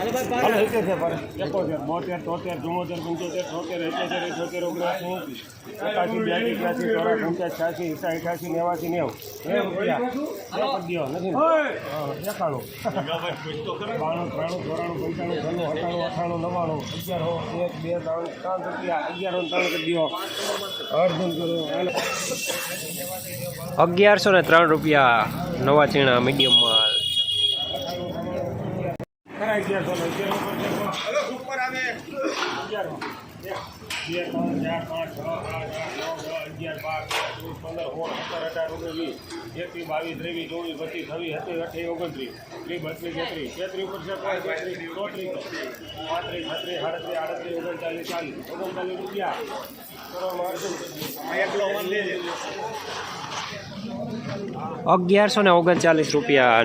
હાલો. એકોતેર પર એકોતેર બોતેર તોતેર ચુમ્મોતેર પંચોતેર છોતેર એકોતેર એકોતેર ઓગણસી એકાસી બ્યાસી ત્યાસી ચોરાસી પંચાસ છ્યાસી એસા અઠાસી નેવાસી નેવું. નેવું રૂપિયા. નેવું કરી દ્યો, નથી ને? હા, એકાણું બાણું ત્રાણું ચોરાણું પંચાણું છન્નું અઠાણું અઠાણું નવ્વાણું અગિયારો એક બે ત્રણ ત્રણ રૂપિયા. અગિયારો ત્રણ કરી દ્યો. અર્ધન કરો. અગિયારસો ને ત્રણ રૂપિયા નવા ચીણા મીડિયમ અગિયારસો ચાર પાંચ છ આઠ આઠ નવ અગિયાર બાર પંદર સત્તર અઢાર ઓગણીસ વીસ બાવીસ ત્રેવીસ ચોવીસ પચીસ છવ્વીસ સત્યાવીસ અઠ્યાવીસ ઓગણત્રીસ ત્રીસ બત્રીસ તેત્રીસ તેત્રીસ ઉપર છે પાંત્રીસ ઓગણચાલીસ ચાલીસ ઓગણચાલીસ રૂપિયા અગિયારસો ને ઓગણચાલીસ રૂપિયા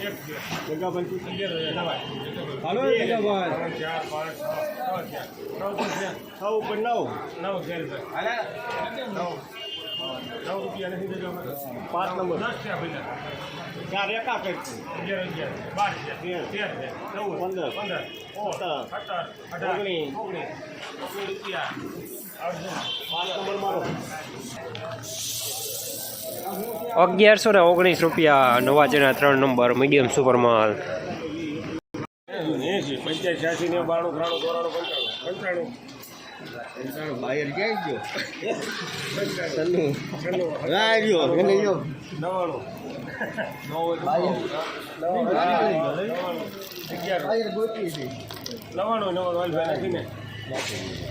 એક જગા બનતી હાલો જગાભાઈ ચાર પાંચ છ ઉપર નવ નવ છે પાંચ નંબર ચાર એકા ચૌદ પંદર પંદર ઓગણીસ પાંચ નંબર મારો અગિયારસો ને ઓગણીસ રૂપિયા નવા ચીણા ત્રણ નંબર મીડિયમ સુપર માલ નવાણું નવાણું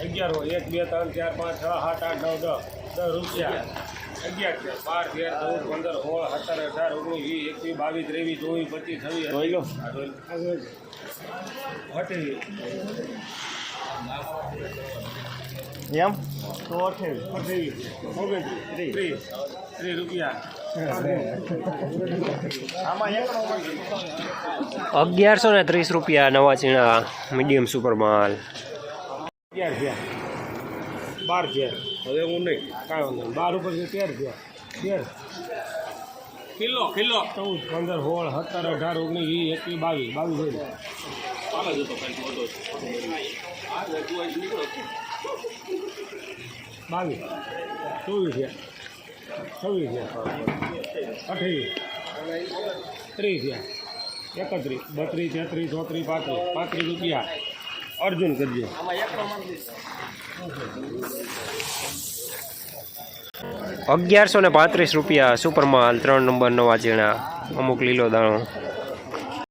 અગિયારો એક બે ત્રણ ચાર પાંચ છ સાત આઠ નવ દસ દસ રૂપિયા અગિયાર છે બાર પંદર સોળ સત્તર અઢાર ઓગણીસ વીસ બાવીસ ત્રેવીસ ચોવીસ પચીસ છવ્વીસ જોઈ એમ તો ત્રીસ રૂપિયા અગિયારસો ને ત્રીસ રૂપિયા નવા ચીણા મીડિયમ સુપર માલ. અગિયાર બાર છે. હવે હું નહીં. કાંઈ વાંધો નહીં. બાર ઉપર છે તેર છે. તેર. Kilo kilo. ચૌદ પંદર સોળ સત્તર અઢાર ઓગણીસ વીસ એકવીસ બાવીસ. બાવીસ હોય. બાવીસ. ચોવીસ છે. છવ્વીસ છે. અઠાવીસ ત્રીસ છે. એકત્રીસ. બત્રીસ તેત્રીસ ચોત્રીસ પાંત્રીસ. પાંત્રીસ રૂપિયા. અર્જુન કરજો. અગિયારસો ને પાંત્રીસ રૂપિયા સુપરમાલ ત્રણ નંબર નવા ચીણા અમુક લીલો દાણો.